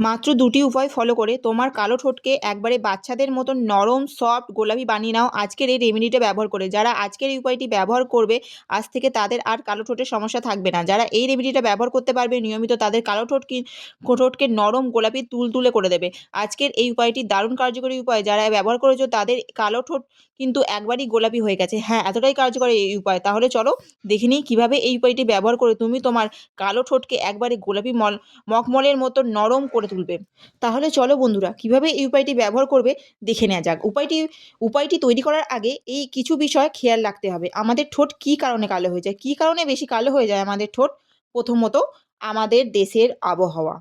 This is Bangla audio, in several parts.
মাত্র দুটি উপায় ফলো করে। তোমার কালো ঠোঁটকে একবারে বাচ্চাদের মতন নরম সফট গোলাপি বানিয়ে নাও আজকের এই রেমেডিটা ব্যবহার করে। যারা আজকের এই উপায়টি ব্যবহার করবে, আজ থেকে তাদের আর কালো ঠোঁটের সমস্যা থাকবে না। যারা এই রেমেডিটা ব্যবহার করতে পারবে, নিয়মিত তাদের কালো ঠোঁট ঠোঁটকে নরম গোলাপি তুলতুলে করে দেবে। আজকের এই উপায়টি দারুণ কার্যকরী উপায়। যারা ব্যবহার করেছ, তাদের কালো ঠোঁট কিন্তু একবারই গোলাপি হয়ে গেছে। হ্যাঁ এতটাই কার্যকরী এই উপায়। তাহলে চলো দেখে নিই কীভাবে এই উপায়টি ব্যবহার করে তুমি তোমার কালো ঠোঁটকে একবারে গোলাপি মল মখমলের মতো নরম করে তুলবে। তাহলে চলো বন্ধুরা, কীভাবে এই উপায়টি ব্যবহার করবে দেখে নেওয়া যাক। উপায়টি উপায়টি তৈরি করার আগে এই কিছু বিষয় খেয়াল রাখতে হবে। আমাদের ঠোঁট কী কারণে কালো হয়ে যায়? কী কারণে বেশি কালো হয়ে যায় আমাদের ঠোঁট? প্রথমত, আমাদের দেশের আবহাওয়া।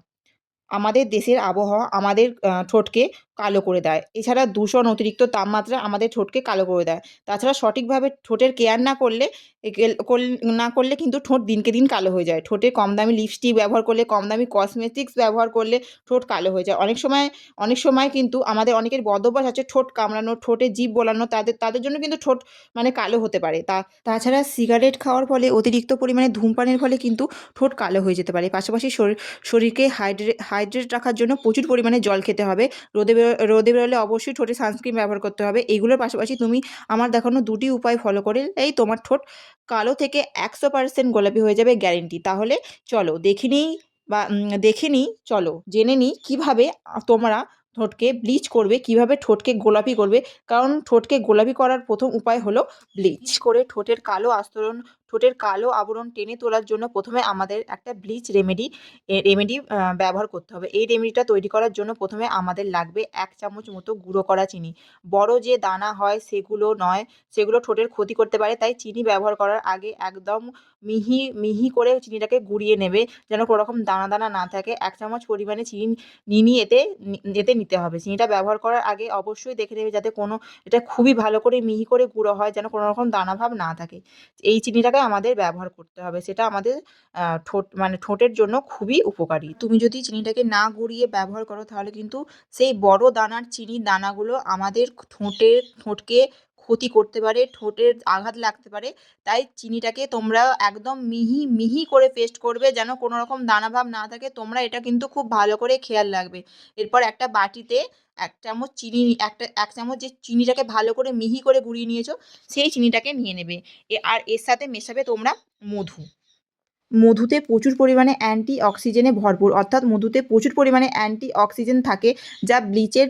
আমাদের দেশের আবহাওয়া আমাদের ঠোঁটকে কালো করে দেয়। এছাড়া দূষণ অতিরিক্ত তাপমাত্রা আমাদের ঠোঁটকে কালো করে দেয়। তাছাড়া সঠিকভাবে ঠোঁটের কেয়ার না করলে না করলে কিন্তু ঠোঁট দিনকে দিন কালো হয়ে যায়। ঠোঁটে কম দামি লিপস্টিক ব্যবহার করলে, কম দামি কসমেটিক্স ব্যবহার করলে ঠোঁট কালো হয়ে যায়। অনেক সময় অনেক সময় কিন্তু আমাদের অনেকের বদভ্যাস আছে ঠোঁট কামড়ানো, ঠোঁটে জীব বোলানো, তাদের তাদের জন্য কিন্তু ঠোঁট মানে কালো হতে পারে। তা, তাছাড়া সিগারেট খাওয়ার ফলে অতিরিক্ত পরিমাণে ধূমপানের ফলে কিন্তু ঠোঁট কালো হয়ে যেতে পারে। পাশাপাশি শরীর, শরীরকে হাইড্রে হাইড্রেট রাখার জন্য প্রচুর পরিমাণে জল খেতে হবে। রোদে রোদে বেরোলে অবশ্যই ঠোঁটে সানস্ক্রিন ব্যবহার করতে হবে। এইগুলোর পাশাপাশি তুমি আমার দেখানো দুটি উপায় ফলো করে, এই তোমার ঠোঁট কালো থেকে একশো পার্সেন্ট গোলাপি হয়ে যাবে গ্যারেন্টি তাহলে চলো, দেখে নিই বা দেখে নিই, চলো, জেনে নিই কীভাবে তোমরা ঠোঁটকে ব্লিচ করবে, কীভাবে ঠোঁটকে গোলাপি করবে। কারণ ঠোঁটকে গোলাপি করার প্রথম উপায় হলো ব্লিচ করে ঠোঁটের কালো আস্তরণ ঠোঁটের কালো আবরণ টেনে তোলার জন্য প্রথমে আমাদের একটা ব্লিচ রেমেডি রেমেডি ব্যবহার করতে হবে। এই রেমেডিটা তৈরি করার জন্য প্রথমে আমাদের লাগবে এক চামচ মতো গুঁড়ো করা চিনি। বড় যে দানা হয় সেগুলো নয়, সেগুলো ঠোঁটের ক্ষতি করতে পারে, তাই চিনি ব্যবহার করার আগে একদম মিহি মিহি করে চিনিটাকে গুঁড়িয়ে নেবে, যেন কোনো রকম দানা দানা না থাকে। এক চামচ পরিমাণে চিনি নিয়ে এতে এতে নিতে হবে। চিনিটা ব্যবহার করার আগে অবশ্যই দেখে নেবে যাতে কোনো, এটা খুবই ভালো করে মিহি করে গুঁড়ো হয়, যেন কোনো রকম দানা ভাব না থাকে। এই চিনিটাকে আমাদের ব্যবহার করতে হবে। সেটা আমাদের ঠোঁট মানে ঠোঁটের জন্য খুবই উপকারী। তুমি যদি চিনিটাকে না গুঁড়িয়ে ব্যবহার করো, তাহলে কিন্তু সেই বড় দানার চিনির দানাগুলো আমাদের ঠোঁটের, ঠোঁটকে ক্ষতি করতে পারে, ঠোঁটের আঘাত লাগতে পারে, তাই চিনিটাকে তোমরা একদম মিহি মিহি করে পেস্ট করবে যেন কোনো রকম দানাভাব না থাকে। তোমরা এটা কিন্তু খুব ভালো করে খেয়াল রাখবে। এরপর একটা বাটিতে এক চামচ চিনি একটা, এক চামচ যে চিনিটাকে ভালো করে মিহি করে গুঁড়িয়ে নিয়েছো, সেই চিনিটাকে নিয়ে নেবে। আর এর সাথে মেশাবে তোমরা মধু। মধুতে প্রচুর পরিমাণে অ্যান্টি অক্সিজেনে ভরপুর, অর্থাৎ মধুতে প্রচুর পরিমাণে অ্যান্টি অক্সিজেন থাকে যা ব্লিচের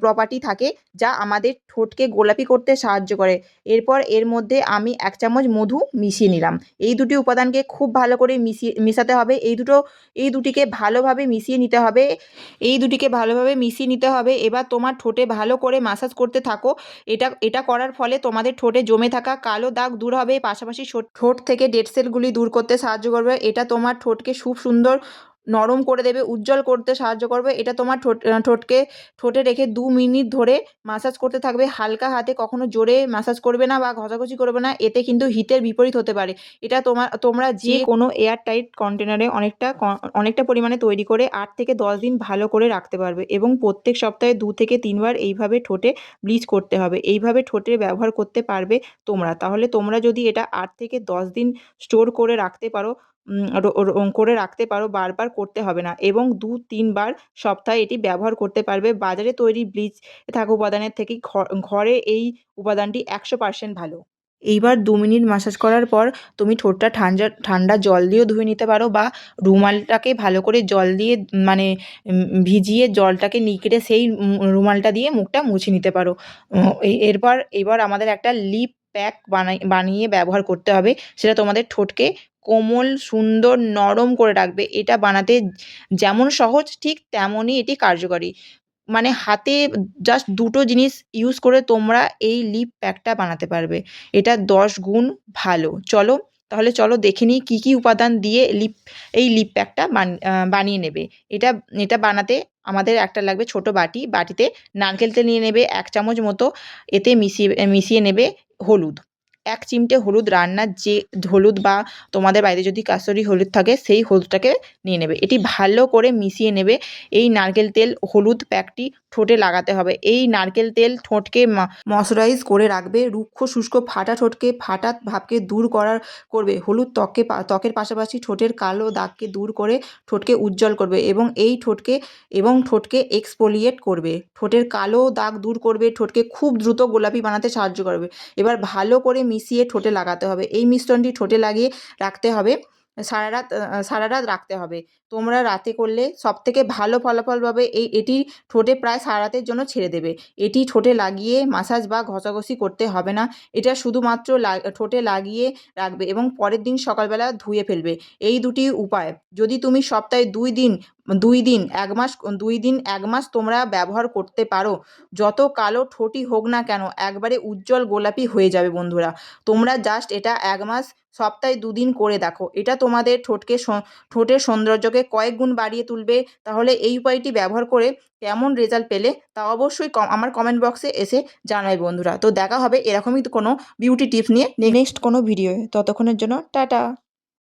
প্রপার্টি থাকে যা আমাদের ঠোঁটকে গোলাপি করতে সাহায্য করে। এরপর এর মধ্যে আমি এক চামচ মধু মিশিয়ে নিলাম। এই দুটি উপাদানকে খুব ভালো করে মিশিয়ে, মেশাতে হবে। এই দুটো, এই দুটিকে ভালোভাবে মিশিয়ে নিতে হবে। এই দুটিকে ভালোভাবে মিশিয়ে নিতে হবে। এবার তোমার ঠোঁটে ভালো করে মাসাজ করতে থাকো। এটা এটা করার ফলে তোমাদের ঠোঁটে জমে থাকা কালো দাগ দূর হবে। পাশাপাশি ঠোঁট থেকে ডেড সেলগুলি দূর করতে সাহায্য করবে। এটা তোমার ঠোঁটকে খুব সুন্দর নরম করে দেবে উজ্জ্বল করতে সাহায্য করবে। এটা তোমার ঠোঁট ঠোঁটকে ঠোঁটে রেখে দু মিনিট ধরে মাসাজ করতে থাকবে। হালকা হাতে কখনো জোরে মাসাজ করবে না বা ঘষাঘষি করবে না। এতে কিন্তু হিতের বিপরীত হতে পারে। এটা তোমার তোমরা যে কোনো এয়ার টাইট কন্টেনারে অনেকটা অনেকটা পরিমাণে তৈরি করে আট থেকে দশ দিন ভালো করে রাখতে পারবে এবং প্রত্যেক সপ্তাহে দু থেকে তিনবার এইভাবে ঠোঁটে ব্লিচ করতে হবে। এইভাবে ঠোঁটে ব্যবহার করতে পারবে তোমরা। তাহলে তোমরা যদি এটা আট থেকে দশ দিন স্টোর করে রাখতে পারো করে রাখতে পারো, বারবার করতে হবে না। এবং দু, তিনবার সপ্তাহে এটি ব্যবহার করতে পারবে। বাজারে তৈরি ব্লিচ থাকা উপাদানের থেকে ঘরে এই উপাদানটি একশো পার্সেন্ট ভালো। এইবার দু মিনিট মাসাজ করার পর তুমি ঠোঁটটা ঠান্ডা ঠান্ডা জল দিয়েও ধুয়ে নিতে পারো বা রুমালটাকে ভালো করে জল দিয়ে মানে ভিজিয়ে জলটাকে নিকড়ে সেই রুমালটা দিয়ে মুখটা মুছে নিতে পারো। এরপর, এবার আমাদের একটা লিপ প্যাক বানাই, বানিয়ে ব্যবহার করতে হবে। সেটা তোমাদের ঠোঁটকে কোমল, সুন্দর, নরম করে রাখবে। এটা বানাতে যেমন সহজ, ঠিক তেমনই এটি কার্যকরী। মানে হাতে জাস্ট দুটো জিনিস ইউজ করে তোমরা এই লিপ প্যাকটা বানাতে পারবে। এটা দশ গুণ ভালো। চলো, তাহলে চলো দেখে নিই কী কী উপাদান দিয়ে লিপ এই লিপ প্যাকটা বান- বানিয়ে নেবে। এটা এটা বানাতে আমাদের একটা লাগবে ছোট বাটি। বাটিতে নারকেল তেল নিয়ে নেবে, এক চামচ মতো। এতে মিশিয়ে মিশিয়ে নেবে হলুদ। এক চিমটে হলুদ রান্নার যে হলুদ বা তোমাদের বাড়িতে যদি কাসুরি হলুদ থাকে, সেই হলুদটাকে নিয়ে নেবে। এটি ভালো করে মিশিয়ে নেবে। এই নারকেল তেল হলুদ প্যাকটি ঠোঁটে লাগাতে হবে। এই নারকেল তেল ঠোঁটকে ময়শ্চারাইজ করে রাখবে। রুক্ষ, শুষ্ক ফাটা ঠোঁটকে ফাটা ভাবকে দূর করার করবে। হলুদ ত্বককে ত্বকের পাশাপাশি ঠোঁটের কালো দাগকে দূর করে ঠোঁটকে উজ্জ্বল করবে এবং এই ঠোঁটকে, এবং ঠোঁটকে এক্সপোলিয়েট করবে। ঠোঁটের কালো দাগ দূর করবে। ঠোঁটকে খুব দ্রুত গোলাপি বানাতে সাহায্য করবে। এবার ভালো করে মিশিয়ে ঠোঁটে লাগাতে হবে। এই মিশ্রণটি ঠোঁটে লাগিয়ে রাখতে হবে। সারা রাত সারা রাত রাখতে হবে। তোমরা রাতে করলে সবথেকে ভালো ফলাফল পাবে এই, এটি ঠোঁটে প্রায় সারা রাতের জন্য ছেড়ে দেবে। এটি ঠোঁটে লাগিয়ে মাসাজ বা ঘষাঘষি করতে হবে না। এটা শুধুমাত্র ঠোঁটে লাগিয়ে রাখবে এবং পরের দিন সকালবেলা ধুয়ে ফেলবে। এই দুটি উপায়। যদি তুমি সপ্তাহে দুই দিন দুই দিন, এক মাস, দুই দিন, এক মাস তোমরা ব্যবহার করতে পারো। যত কালো ঠোঁটই হোক না কেন, একবারে উজ্জ্বল গোলাপি হয়ে যাবে বন্ধুরা। তোমরা জাস্ট এটা এক মাস, সপ্তাহে দুদিন করে দেখো। এটা তোমাদের ঠোঁটকে ঠোঁটের সৌন্দর্যকে কয়েক গুণ বাড়িয়ে তুলবে। তাহলে এই উপায়টি ব্যবহার করে কেমন রেজাল্ট পেলে তা অবশ্যই আমার কমেন্ট বক্সে এসে জানাই বন্ধুরা। তো দেখা হবে এরকমই কোনো বিউটি টিপস নিয়ে নেক্সট কোনো ভিডিও ততক্ষণের জন্য টাটা!